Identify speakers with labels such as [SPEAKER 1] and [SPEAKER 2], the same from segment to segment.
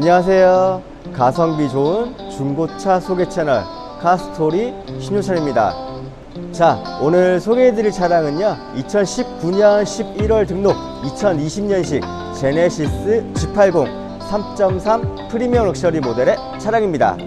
[SPEAKER 1] 안녕하세요. 가성비 좋은 중고차 소개 채널 카스토리 신효철입니다. 자, 오늘 소개해드릴 차량은요, 2019년 11월 등록 2020년식 제네시스 G80 3.3 프리미엄 럭셔리 모델의 차량입니다.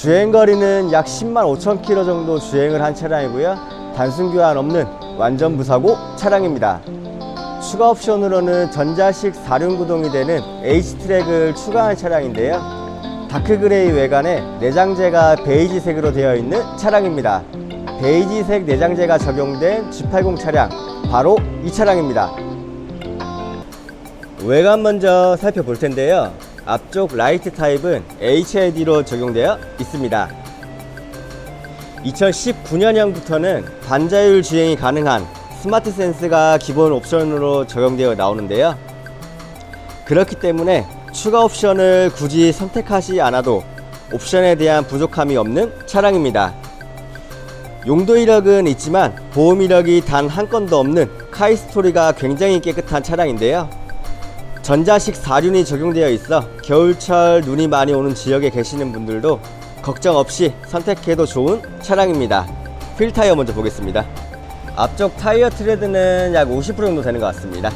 [SPEAKER 1] 주행 거리는 약 10만 5천 킬로 정도 주행을 한 차량이고요. 단순 교환 없는 완전 무사고 차량입니다. 추가 옵션으로는 전자식 4륜 구동이 되는 H트랙을 추가한 차량인데요. 다크 그레이 외관에 내장재가 베이지색으로 되어 있는 차량입니다. 베이지색 내장재가 적용된 G80 차량, 바로 이 차량입니다. 외관 먼저 살펴볼 텐데요. 앞쪽 라이트 타입은 HID로 적용되어 있습니다. 2019년형부터는 반자율 주행이 가능한 스마트 센스가 기본 옵션으로 적용되어 나오는데요. 그렇기 때문에 추가 옵션을 굳이 선택하지 않아도 옵션에 대한 부족함이 없는 차량입니다. 용도 이력은 있지만 보험 이력이 단 한 건도 없는 카이스토리가 굉장히 깨끗한 차량인데요. 전자식 4륜이 적용되어 있어 겨울철 눈이 많이 오는 지역에 계시는 분들도 걱정 없이 선택해도 좋은 차량입니다. 휠 타이어 먼저 보겠습니다. 앞쪽 타이어 트레드는 약 50% 정도 되는 것 같습니다.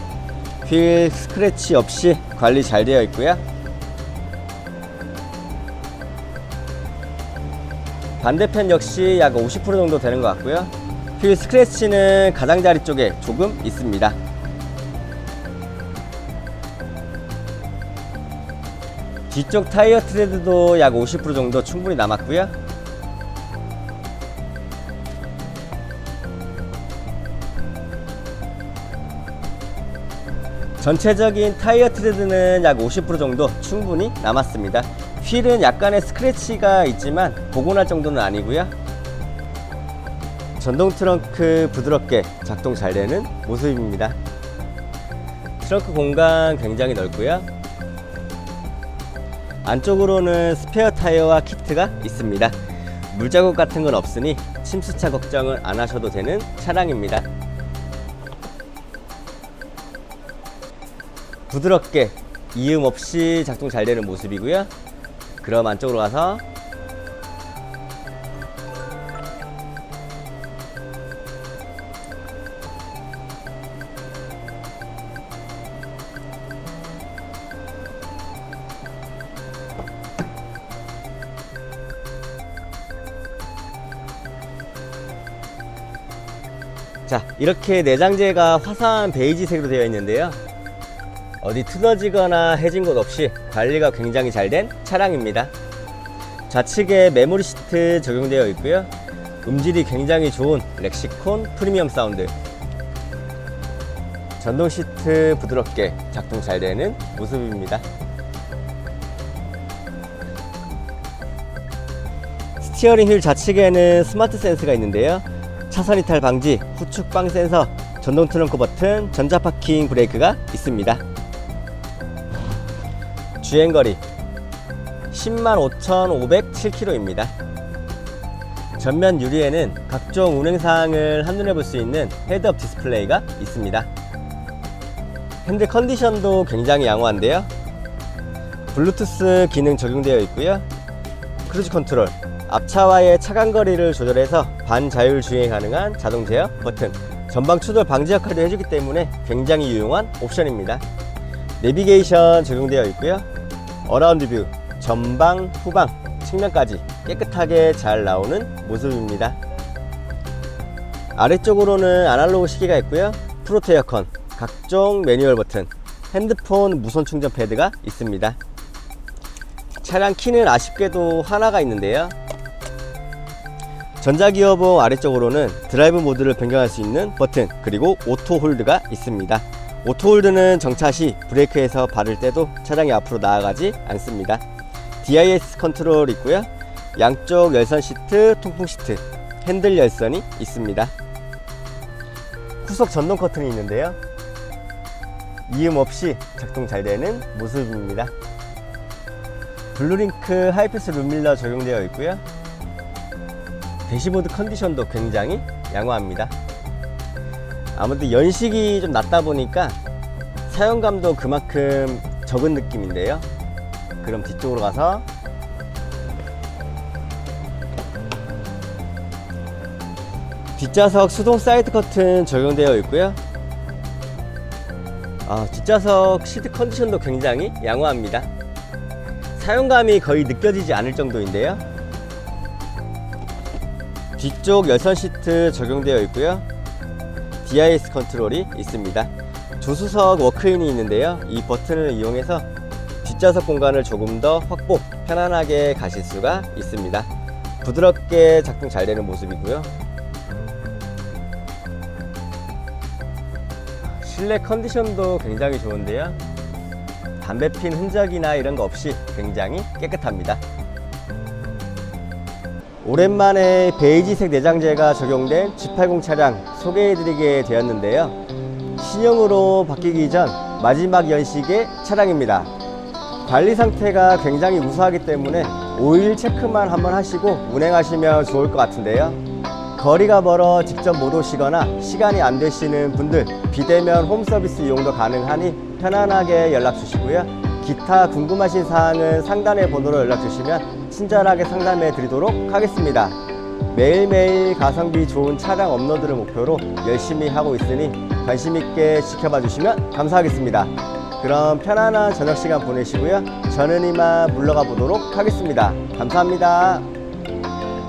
[SPEAKER 1] 휠 스크래치 없이 관리 잘 되어 있고요. 반대편 역시 약 50% 정도 되는 것 같고요. 휠 스크래치는 가장자리 쪽에 조금 있습니다. 뒤쪽 타이어 트레드도 약 50% 정도 충분히 남았고요. 전체적인 타이어 트레드는 약 50% 정도 충분히 남았습니다. 휠은 약간의 스크래치가 있지만 복원할 정도는 아니고요. 전동 트렁크 부드럽게 작동 잘 되는 모습입니다. 트렁크 공간 굉장히 넓고요. 안쪽으로는 스페어 타이어와 키트가 있습니다. 물자국 같은 건 없으니 침수차 걱정은 안 하셔도 되는 차량입니다. 부드럽게 이음 없이 작동 잘 되는 모습이고요. 그럼 안쪽으로 가서 자 이렇게 내장재가 화사한 베이지색으로 되어 있는데요. 어디 틀어지거나 해진 곳 없이 관리가 굉장히 잘 된 차량입니다. 좌측에 메모리 시트 적용되어 있고요. 음질이 굉장히 좋은 렉시콘 프리미엄 사운드. 전동 시트 부드럽게 작동 잘 되는 모습입니다. 스티어링 휠 좌측에는 스마트 센스가 있는데요 차선 이탈 방지, 빵 센서, 전동 트렁크 버튼, 전자 파킹 브레이크가 있습니다. 주행거리 105,507km입니다. 전면 유리에는 각종 운행 사항을 한눈에 볼 수 있는 헤드업 디스플레이가 있습니다. 핸들 컨디션도 굉장히 양호한데요. 블루투스 기능 적용되어 있고요. 크루즈 컨트롤, 앞차와의 차간 거리를 조절해서 반자율 주행 가능한 자동 제어 버튼, 전방 추돌 방지 역할을 해주기 때문에 굉장히 유용한 옵션입니다. 내비게이션 적용되어 있고요. 어라운드 뷰 전방 후방 측면까지 깨끗하게 잘 나오는 모습입니다. 아래쪽으로는 아날로그 시계가 있고요. 프로트 에어컨 각종 매뉴얼 버튼 핸드폰 무선 충전 패드가 있습니다. 차량 키는 아쉽게도 하나가 있는데요 전자기어봉 아래쪽으로는 드라이브 모드를 변경할 수 있는 버튼 그리고 오토 홀드가 있습니다. 오토 홀드는 정차 시 브레이크에서 발을 떼도 차량이 앞으로 나아가지 않습니다. DIS 컨트롤 있고요. 양쪽 열선 시트 통풍 시트 핸들 열선이 있습니다. 후속 전동 커튼이 있는데요. 이음 없이 작동 잘 되는 모습입니다. 블루링크 하이패스 룸밀러 적용되어 있고요 대시보드 컨디션도 굉장히 양호합니다. 아무튼 연식이 좀 낮다 보니까 사용감도 그만큼 적은 느낌인데요. 그럼 뒤쪽으로 가서 뒷좌석 수동 사이드 커튼 적용되어 있고요. 아, 뒷좌석 시트 컨디션도 굉장히 양호합니다. 사용감이 거의 느껴지지 않을 정도인데요. 뒤쪽 열선 시트 적용되어 있고요. DIS 컨트롤이 있습니다. 조수석 워크인이 있는데요. 이 버튼을 이용해서 뒷좌석 공간을 조금 더 확보, 편안하게 가실 수가 있습니다. 부드럽게 작동 잘 되는 모습이고요. 실내 컨디션도 굉장히 좋은데요. 담배 핀 흔적이나 이런 거 없이 굉장히 깨끗합니다. 오랜만에 베이지색 내장재가 적용된 G80 차량 소개해드리게 되었는데요. 신형으로 바뀌기 전 마지막 연식의 차량입니다. 관리 상태가 굉장히 우수하기 때문에 오일 체크만 한번 하시고 운행하시면 좋을 것 같은데요. 거리가 멀어 직접 못 오시거나 시간이 안 되시는 분들 비대면 홈 서비스 이용도 가능하니 편안하게 연락 주시고요. 기타 궁금하신 사항은 상단의 번호로 연락 주시면 친절하게 상담해 드리도록 하겠습니다. 매일매일 가성비 좋은 차량 업로드를 목표로 열심히 하고 있으니 관심 있게 지켜봐 주시면 감사하겠습니다. 그럼 편안한 저녁 시간 보내시고요. 저는 이만 물러가 보도록 하겠습니다. 감사합니다.